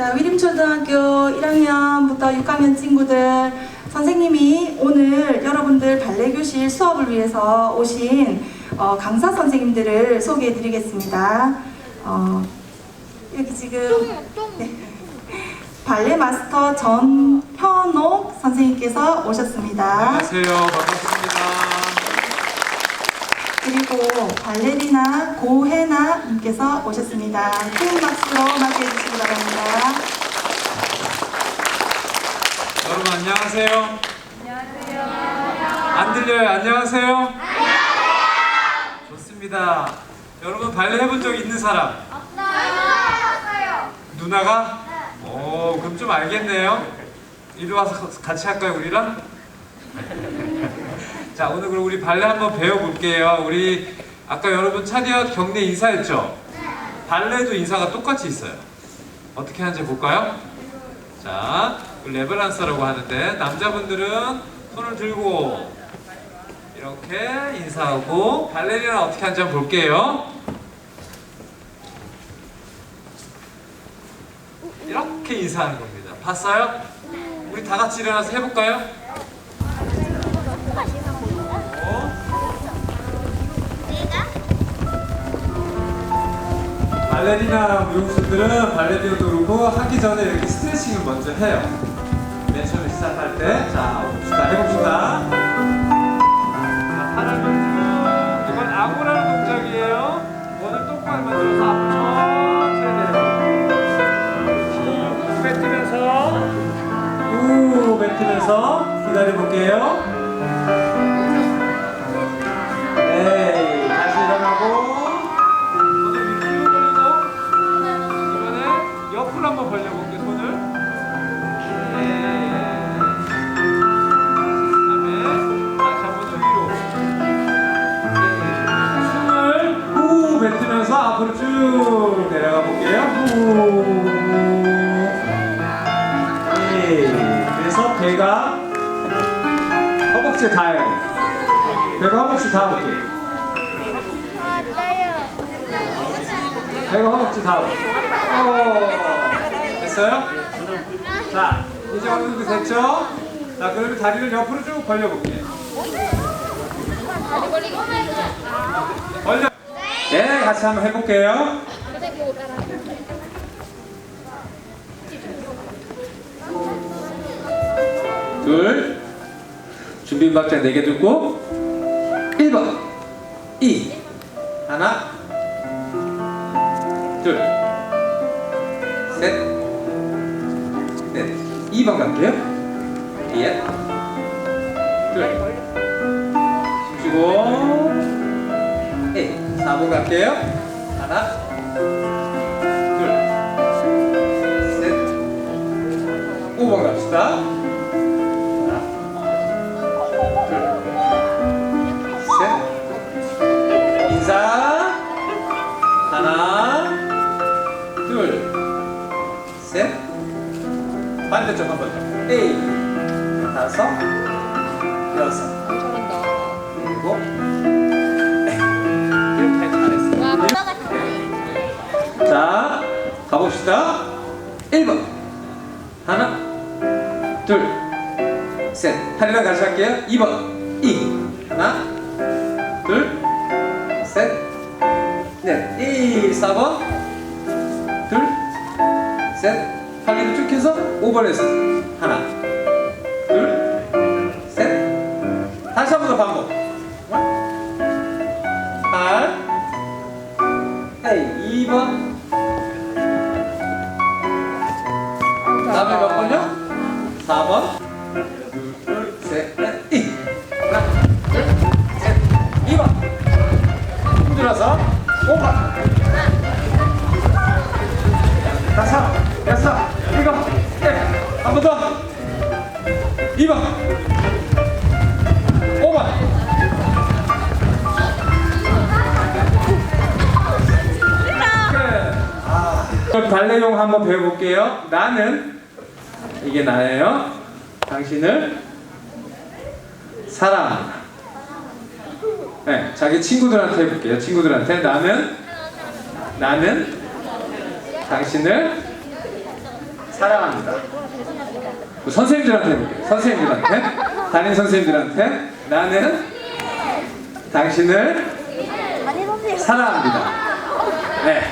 자, 위림초등학교 1학년부터 6학년 친구들, 선생님이 오늘 여러분들 발레교실 수업을 위해서 오신 어, 강사 선생님들을 소개해 드리겠습니다. 어, 여기 지금 네. 발레 마스터 전현옥 선생님께서 오셨습니다. 안녕하세요. 그리고 발레리나 고혜나 님께서 오셨습니다. 큰 박수로 맞이해 주시기 바랍니다. 여러분 안녕하세요. 안녕하세요. 안 들려요? 안녕하세요. 안녕하세요. 좋습니다. 여러분 발레 해본 적 있는 사람? 누나가? 오, 그럼 좀 알겠네요. 이리 와서 같이 할까요, 우리랑? 자, 오늘 그럼 우리 발레 한번 배워볼게요. 우리 아까 여러분 차디엇 경례 인사했죠? 발레도 인사가 똑같이 있어요. 어떻게 하는지 볼까요? 자, 레벨란스라고 하는데 남자분들은 손을 들고 이렇게 인사하고 발레리나 어떻게 하는지 한번 볼게요. 이렇게 인사하는 겁니다. 봤어요? 우리 다 같이 일어나서 해볼까요? 발레리나 무용수들은 발레리노도 그렇고 하기 전에 이렇게 스트레칭을 먼저 해요. 맨 처음에 시작할 때. 자, 봅시다. 해봅시다. 자, 팔을 만지고 이건 아무라는 동작이에요. 오늘 똑바로 만들어서 앞으로 천천히 내려요. 뱉으면서 우 뱉으면서 기다려볼게요. 닿아야 돼요 배가 허벅지 닿을게요 배가 허벅지 닿고 오 됐어요? 자 이제 어느 정도 됐죠? 자 그러면 다리를 옆으로 쭉 벌려볼게요 벌려. 네 같이 한번 해볼게요. 둘 준비 박자 4개 듣고 1번 2 하나 둘, 셋, 넷. 2번 갈게요. 예. 둘. 숨 쉬고. 예. 4번 갈게요. 하나. 셋, 반대쪽 한 번 더. 에이, 다섯, 여섯, 일곱, 이렇게 잘했어요. 자, 가봅시다. 1번. 하나, 둘, 셋. 하리랑 같이 할게요. 2번. 2. 하나, 둘, 셋, 넷. 2, 4번. 둘, 셋. 팔리를 쭉 해서 5번에서 하나, 둘, 셋. 다시 한 번 더 반복. 2번. 5번. 그럼 발레용 한번 배워볼게요. 나는 이게 나예요. 당신을 사랑. 네, 자기 친구들한테 해볼게요. 친구들한테 나는 나는 당신을 사랑합니다. 선생님들한테 해볼게요. 선생님들한테. 담임 선생님들한테. 나는 당신을. 사랑합니다. 네.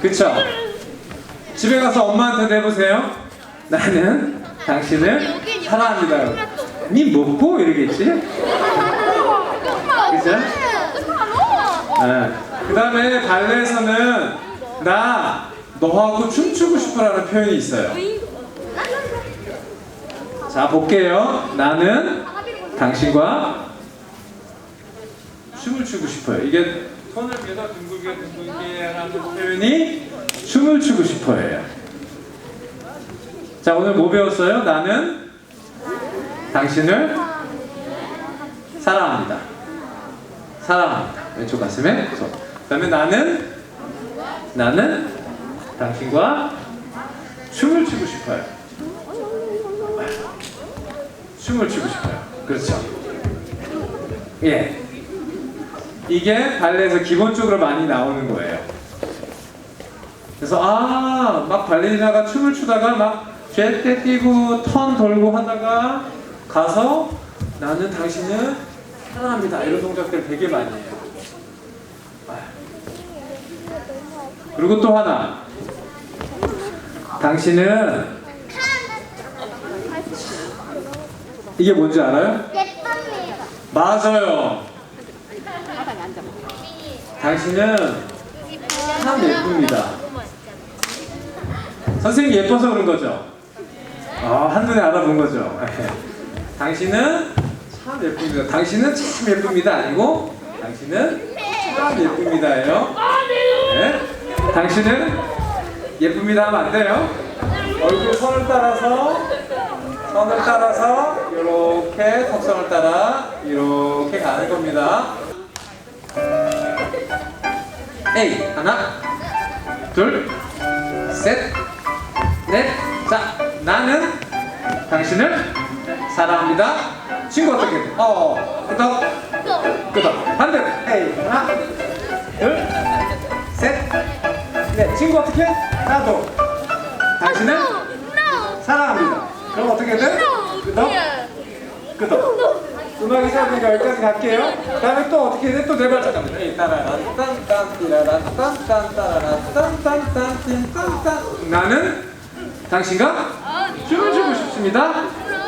그쵸? 집에 가서 엄마한테 내보세요. 나는 당신을 사랑합니다. 니 먹고 이러겠지? 그죠? 네. 그 다음에 발레에서는 나 너하고 춤추고 싶어라는 표현이 있어요. 자 볼게요. 나는 당신과 춤을 추고 싶어요. 이게 손을 위에서 둥글게 둥글게 하는 표현이 춤을 추고 싶어예요. 자 오늘 뭐 배웠어요? 나는 당신을 사랑합니다. 사랑합니다. 왼쪽 가슴에 손. 그다음에 나는 나는 당신과 춤을 추고 싶어요. 춤을 추고 싶어요. 그렇죠. 예. 이게 발레에서 기본적으로 많이 나오는 거예요. 그래서 아, 막 발레리나가 춤을 추다가 막 jet대 뛰고 턴 돌고 하다가 가서 나는 당신을 사랑합니다. 이런 동작들 되게 많이 해요. 아. 그리고 또 하나. 당신은 이게 뭔지 알아요? 예쁩니다. 맞아요. 당신은 참 예쁩니다. 선생님 예뻐서 그런 거죠? 아, 한눈에 알아본 거죠? 당신은 참 예쁩니다. 당신은 참 예쁩니다. 아니고, 당신은 참 예쁩니다예요. 네? 당신은 예쁩니다. 하면 안 돼요. 얼굴 선을 따라서, 선을 따라서, 이렇게 턱선을 따라, 이렇게 가는 겁니다. 에이 하나 둘셋넷자 나는 당신을 사랑합니다. 친구 어떻게 돼? 어 끄덕 끄덕 반대로 에이 하나 둘셋 넷 친구 어떻게? 나도 당신을 사랑합니다 그럼 어떻게 돼? 끄덕 끄덕 음악이 시작되니까 여기까지 갈게요. 다음에 또 어떻게 돼? 또네 발짝 갑니다. 나는 당신과 춤을 추고 싶습니다.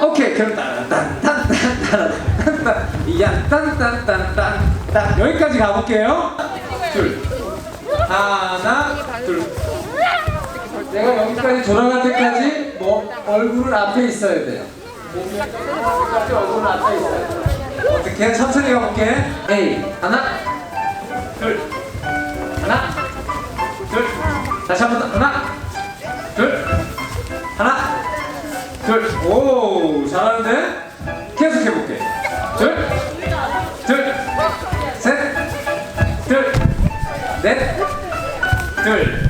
오케이 그럼 따라딴딴딴 따라딴딴 이야 딴딴딴딴딴 여기까지 가볼게요. 둘 하나 둘 내가 여기까지 돌아갈 때까지 뭐 얼굴은 앞에 있어야 돼요. 몸이 때까지 얼굴은 앞에 있어야 돼요. 어떻게 천천히 가볼게. 에이 하나 둘 하나 둘 다시 한 번 더 하나 둘 하나 둘 오 잘하는데 계속 해볼게. 对。